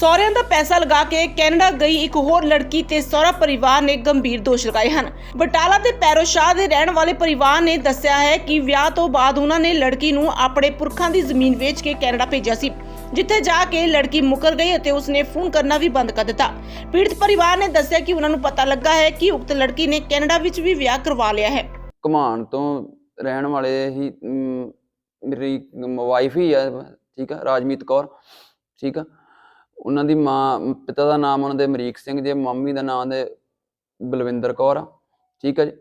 ਸਹੁਰਿਆਂ ਦਾ ਪੈਸਾ ਲਗਾ ਕੇ ਕੈਨੇਡਾ ਗਈ ਇੱਕ ਹੋਰ ਲੜਕੀ ਤੇ ਸਹੁਰਾ ਪਰਿਵਾਰ ਨੇ ਗੰਭੀਰ ਦੋਸ਼ ਲਗਾਏ ਹਨ। ਬਟਾਲਾ ਦੇ ਪੈਰੋਸ਼ਾਹ ਦੇ ਰਹਿਣ ਵਾਲੇ ਪਰਿਵਾਰ ਨੇ ਦੱਸਿਆ ਹੈ ਕਿ ਵਿਆਹ ਤੋਂ ਬਾਅਦ ਉਹਨਾਂ ਨੇ ਲੜਕੀ ਨੂੰ ਆਪਣੇ ਪੁਰਖਾਂ ਦੀ ਜ਼ਮੀਨ ਵੇਚ ਕੇ ਕੈਨੇਡਾ ਭੇਜਿਆ ਸੀ ਜਿੱਥੇ ਜਾ ਕੇ ਲੜਕੀ ਮੁਕਰ ਗਈ ਅਤੇ ਉਸਨੇ ਫੋਨ ਕਰਨਾ ਵੀ ਬੰਦ ਕਰ ਦਿੱਤਾ। ਪੀੜਤ ਪਰਿਵਾਰ ਨੇ ਦੱਸਿਆ ਕਿ ਉਹਨਾਂ ਨੂੰ ਪਤਾ ਲੱਗਾ ਹੈ ਕਿ ਉਕਤ ਲੜਕੀ ਨੇ ਕੈਨੇਡਾ ਵਿੱਚ ਵੀ ਵਿਆਹ ਕਰਵਾ ਲਿਆ ਹੈ। ਘਮਾਣ ਤੋਂ ਰਹਿਣ ਵਾਲੇ ਹੀ ਅਮ, ਮੇਰੀ ਵਾਈਫ ਹੀ ਆ ਠੀਕ ਆ ਰਾਜਮੀਤ ਕੌਰ ਠੀਕ ਆ। ਉਹਨਾਂ ਦੀ ਮਾਂ, ਪਿਤਾ ਦਾ ਨਾਮ ਉਹਨਾਂ ਦੇ ਅਮਰੀਕ ਸਿੰਘ ਜੇ, ਮੰਮੀ ਦਾ ਨਾਮ ਦੇ ਬਲਵਿੰਦਰ ਕੌਰ ਆ, ਠੀਕ ਆ ਜੀ।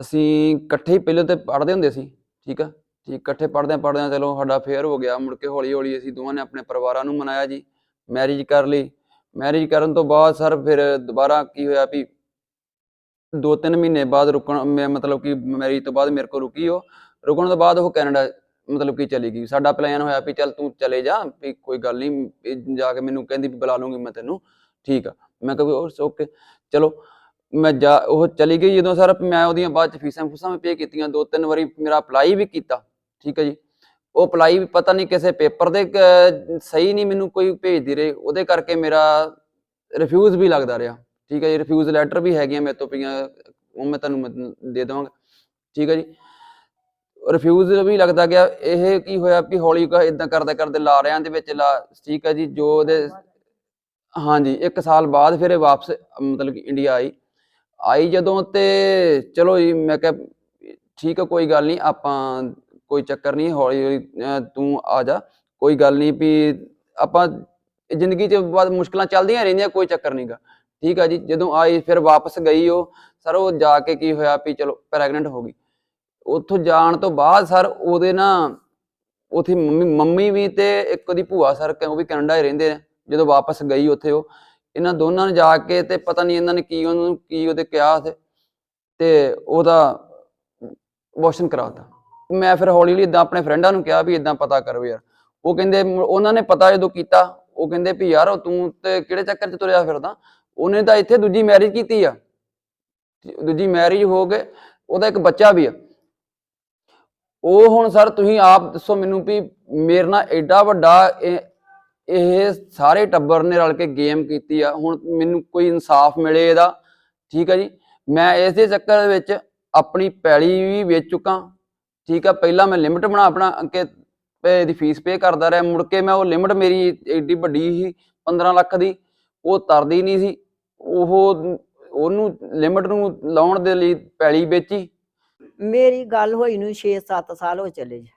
ਅਸੀਂ ਇਕੱਠੇ ਹੀ ਪਹਿਲਾਂ ਤੇ ਪੜ੍ਹਦੇ ਹੁੰਦੇ ਸੀ, ਠੀਕ ਆ। ਠੀਕ ਇਕੱਠੇ ਪੜ੍ਹਦੇ ਪੜ੍ਹਦੇ ਚਲੋ ਸਾਡਾ ਫੇਅਰ ਹੋ ਗਿਆ, ਮੁੜ ਕੇ ਹੌਲੀ ਹੌਲੀ ਅਸੀਂ ਦੋਵਾਂ ਨੇ ਆਪਣੇ ਪਰਿਵਾਰਾਂ ਨੂੰ ਮਨਾਇਆ ਜੀ ਮੈਰਿਜ ਕਰ ਲਈ। ਮੈਰਿਜ ਕਰਨ ਤੋਂ ਬਾਅਦ ਸਰ ਫਿਰ ਦੁਬਾਰਾ ਕੀ ਹੋਇਆ ਵੀ ਦੋ ਤਿੰਨ ਮਹੀਨੇ ਬਾਅਦ ਰੁਕਣ, ਮੈਂ ਮਤਲਬ ਕਿ ਮੈਰਿਜ ਤੋਂ ਬਾਅਦ ਮੇਰੇ ਕੋਲ ਰੁਕੀ ਉਹ। ਰੁਕਣ ਤੋਂ ਬਾਅਦ ਉਹ ਕੈਨੇਡਾ ਮਤਲਬ ਕਿ ਚਲੀ ਗਈ। ਸਾਡਾ ਪਲਾਨ ਹੋਇਆ ਵੀ ਚੱਲ ਤੂੰ ਚਲੇ ਜਾ, ਵੀ ਕੋਈ ਗੱਲ ਨਹੀਂ ਜਾ ਕੇ ਮੈਨੂੰ ਕਹਿੰਦੀ ਵੀ ਬੁਲਾ ਲੂੰਗੀ ਮੈਂ ਤੈਨੂੰ। ਠੀਕ ਆ। ਮੈਂ ਕਿਹਾ ਉਹ ਓਕੇ ਚਲੋ, ਮੈਂ ਜਾ, ਉਹ ਚਲੀ ਗਈ ਜਦੋਂ ਸਰ ਮੈਂ ਉਹਦੀਆਂ ਬਾਅਦ ਚ ਫੀਸਾਂ ਫੂਸਾਂ ਵੀ ਪੇ ਕੀਤੀਆਂ, ਦੋ ਤਿੰਨ ਵਾਰੀ ਮੇਰਾ ਅਪਲਾਈ ਵੀ ਕੀਤਾ। ਠੀਕ ਹੈ ਜੀ। ਉਹ ਅਪਲਾਈ ਵੀ ਪਤਾ ਨਹੀਂ ਕਿਸੇ ਪੇਪਰ ਦੇ ਸਹੀ ਨਹੀਂ ਮੈਨੂੰ ਕੋਈ ਭੇਜਦੀ ਰਹੇ। ਉਹਦੇ ਕਰਕੇ ਮੇਰਾ ਰਿਫਿਊਜ਼ ਵੀ ਲੱਗਦਾ ਰਿਹਾ। ਠੀਕ ਹੈ ਜੀ। ਰਿਫਿਊਜ਼ ਲੈਟਰ ਵੀ ਹੈਗੀਆਂ ਮੇਰੇ ਤੋਂ ਪਈਆਂ। ਉਹ ਮੈਂ ਤੁਹਾਨੂੰ ਦੇ ਦੇਵਾਂਗਾ। ਠੀਕ ਹੈ ਜੀ। ਰਿਫਿਊਜ਼ ਵੀ ਲੱਗਦਾ ਗਿਆ। ਇਹ ਕੀ ਹੋਇਆ ਵੀ ਹੌਲੀ ਇਦਾਂ ਕਰਦੇ ਕਰਦੇ ਲਾ ਲਾਰਿਆਂ ਦੇ ਵਿੱਚ ਲਾ, ਠੀਕ ਹੈ ਜੀ, ਜੋ ਉਹਦੇ ਹਾਂਜੀ 1 ਸਾਲ ਬਾਅਦ ਫਿਰ ਇਹ ਵਾਪਸ, ਮਤਲਬ ਕਿ ਇੰਡੀਆ ਆਈ। ਆਈ ਜਦੋਂ ਤੇ ਚਲੋ ਜੀ, ਮੈਂ ਕਿਹਾ ਠੀਕ ਹੈ, ਕੋਈ ਗੱਲ ਨਹੀਂ ਆਪਾਂ ਕੋਈ ਚੱਕਰ ਨਹੀਂ ਹੌਲੀ ਹੌਲੀ ਤੂੰ ਆ ਜਾ। ਕੋਈ ਗੱਲ ਨਹੀਂ ਵੀ ਆਪਾਂ ਜ਼ਿੰਦਗੀ 'ਚ ਬਾਅਦ ਮੁਸ਼ਕਲਾਂ ਚੱਲਦੀਆਂ ਰਹਿੰਦੀਆਂ, ਕੋਈ ਚੱਕਰ ਨਹੀਂਗਾ ਠੀਕ ਆ ਜੀ, ਜਦੋਂ ਆਈ, ਫਿਰ ਵਾਪਸ ਗਈ ਉਹ। ਸਰ ਉਹ ਜਾ ਕੇ ਕੀ ਹੋਇਆ ਵੀ ਚਲੋ ਪ੍ਰੈਗਨੈਂਟ ਹੋ ਗਈ। ਉੱਥੋਂ ਜਾਣ ਤੋਂ ਬਾਅਦ ਸਰ ਉਹਦੇ ਨਾ ਉਥੇ ਮੰਮੀ ਮੰਮੀ ਵੀ ਤੇ ਇੱਕ ਉਹਦੀ ਭੂਆ ਸਰ ਉਹ ਵੀ ਕੈਨੇਡਾ ਹੀ ਰਹਿੰਦੇ ਨੇ ਜਦੋਂ ਵਾਪਸ ਗਈ ਉੱਥੇ ਉਹ। ਇਹਨਾਂ ਦੋਨਾਂ ਨੇ ਜਾ ਕੇ ਤੇ ਪਤਾ ਨਹੀਂ ਇਹਨਾਂ ਨੇ ਕੀ ਉਹਨੂੰ, ਕੀ ਉਹਦੇ ਕਿਹਾ ਤੇ ਤੇ ਉਹਦਾ ਅਬੋਰਸ਼ਨ ਕਰਾਤਾ ਮੈਂ ਫਿਰ ਹੌਲੀ ਹੌਲੀ ਇਦਾਂ ਆਪਣੇ ਫਰੈਂਡਾਂ ਨੂੰ ਕਿਹਾ ਵੀ ਇਦਾਂ ਪਤਾ ਕਰੋ ਯਾਰ। ਉਹ ਕਹਿੰਦੇ ਉਹਨਾਂ ਨੇ ਪਤਾ ਜਦੋਂ ਕੀਤਾ, ਉਹ ਕਹਿੰਦੇ ਵੀ ਯਾਰ ਤੂੰ ਤੇ ਕਿਹੜੇ ਚੱਕਰ 'ਚ ਤੁਰਿਆ ਫਿਰਦਾ? ਉਹਨੇ ਤਾਂ ਇੱਥੇ ਦੂਜੀ ਮੈਰਿਜ ਕੀਤੀ ਆ। ਦੂਜੀ ਮੈਰਿਜ ਹੋ ਗਏ, ਉਹਦਾ ਇੱਕ ਬੱਚਾ ਵੀ ਆ। ਉਹ ਹੁਣ ਸਰ ਤੁਸੀਂ ਆਪ ਦੱਸੋ ਮੈਨੂੰ ਵੀ ਮੇਰੇ ਨਾਲ ਐਡਾ ਵੱਡਾ ਇਹ ਇਹ ਸਾਰੇ ਟੱਬਰ ਨੇ ਰਲ ਕੇ ਗੇਮ ਕੀਤੀ ਆ। ਹੁਣ ਮੈਨੂੰ ਕੋਈ ਇਨਸਾਫ ਮਿਲੇ ਇਹਦਾ, ਠੀਕ ਆ ਜੀ? ਮੈਂ ਇਸ ਦੇ ਚੱਕਰ ਵਿੱਚ ਆਪਣੀ ਪੈਲੀ ਵੀ ਵੇਚ ਚੁੱਕਾ, ਠੀਕ ਆ? ਪਹਿਲਾਂ ਮੈਂ ਲਿਮਟ ਬਣਾ, ਆਪਣਾ ਕਿ ਪੇ ਦੀ ਫੀਸ ਪੇ ਕਰਦਾ ਰਿਹਾ। ਮੁੜ ਕੇ ਮੈਂ ਉਹ ਲਿਮਟ ਮੇਰੀ ਏਡੀ ਵੱਡੀ ਸੀ 15 ਲੱਖ ਦੀ, ਉਹ ਤਰਦੀ ਨਹੀਂ ਸੀ। ਉਹ ਉਹਨੂੰ ਲਿਮਟ ਨੂੰ ਲਾਉਣ ਦੇ ਲਈ ਪੈਲੀ ਵੇਚੀ। ਮੇਰੀ ਗੱਲ ਹੋਈ ਨੂੰ 6-7 ਸਾਲ ਹੋ ਚੱਲੇ ਜੀ।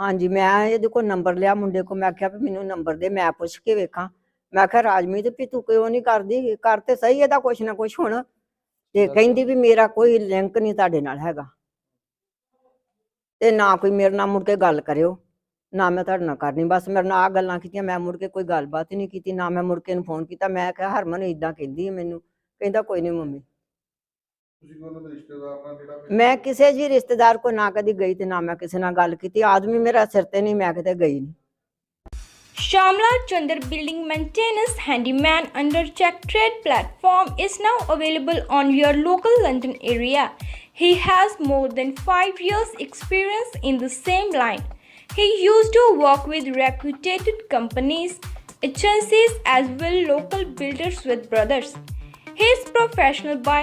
ਹਾਂਜੀ ਮੈਂ ਇਹਦੇ ਕੋਲ ਨੰਬਰ ਲਿਆ ਮੁੰਡੇ ਕੋ ਮੈਂ ਆਖਿਆ ਵੀ ਮੈਨੂੰ ਨੰਬਰ ਦੇ ਮੈਂ ਪੁੱਛ ਕੇ ਵੇਖਾਂ। ਮੈਂ ਆਖਿਆ ਰਾਜਮੀਤ ਵੀ ਤੂੰ ਕਿਉਂ ਨਹੀਂ ਕਰਦੀ? ਕਰ ਤੇ ਸਹੀ ਇਹਦਾ ਕੁਛ ਨਾ ਕੁਛ ਹੁਣ। ਤੇ ਕਹਿੰਦੀ ਵੀ ਮੇਰਾ ਕੋਈ ਲਿੰਕ ਨਹੀਂ ਤੁਹਾਡੇ ਨਾਲ ਹੈਗਾ। ਤੇ ਨਾ ਕੋਈ ਮੇਰੇ ਨਾਲ ਮੁੜ ਕੇ ਗੱਲ ਕਰਿਓ। ਨਾ ਮੈਂ ਤੁਹਾਡੇ ਨਾਲ ਕਰਨੀ। ਬਸ ਮੇਰੇ ਨਾਲ ਆ ਗੱਲਾਂ ਕੀਤੀਆਂ ਮੈਂ ਮੁੜ ਕੇ ਕੋਈ ਗੱਲਬਾਤ ਨਹੀਂ ਕੀਤੀ ਨਾ ਮੈਂ ਮੁੜ ਕੇ ਨੂੰ ਫੋਨ ਕੀਤਾ। ਮੈਂ ਕਿਹਾ ਹਰਮਨ ਇਦਾਂ ਕਹਿੰਦੀ ਮੈਨੂੰ। ਕਹਿੰਦਾ ਕੋਈ ਨਹੀਂ ਮੰਮੀ। ਤੁਸੀਂ ਕੋਈ ਉਹਨਾਂ ਦੇ ਰਿਸ਼ਤੇਦਾਰ ਨਾਲ ਜਿਹੜਾ ਫਿਰ- ਮੈਂ ਕਿਸੇ ਜੀ ਰਿਸ਼ਤੇਦਾਰ ਕੋ ਨਾ ਕਦੀ ਗਈ ਤੇ ਨਾ ਮੈਂ ਕਿਸੇ ਨਾਲ ਗੱਲ ਕੀਤੀ ਆਦਮੀ ਮੇਰਾ ਸਿਰ ਤੇ ਨਹੀਂ ਮੈਂ ਕਿਤੇ ਗਈ ਨਹੀਂ Shamla Chandar Building Maintenance Handyman under Check Trade platform is now available on your local London area. He has more than 5 years experience in the same line. He used to work with reputed companies, agencies as well local builders with brothers. He is professional by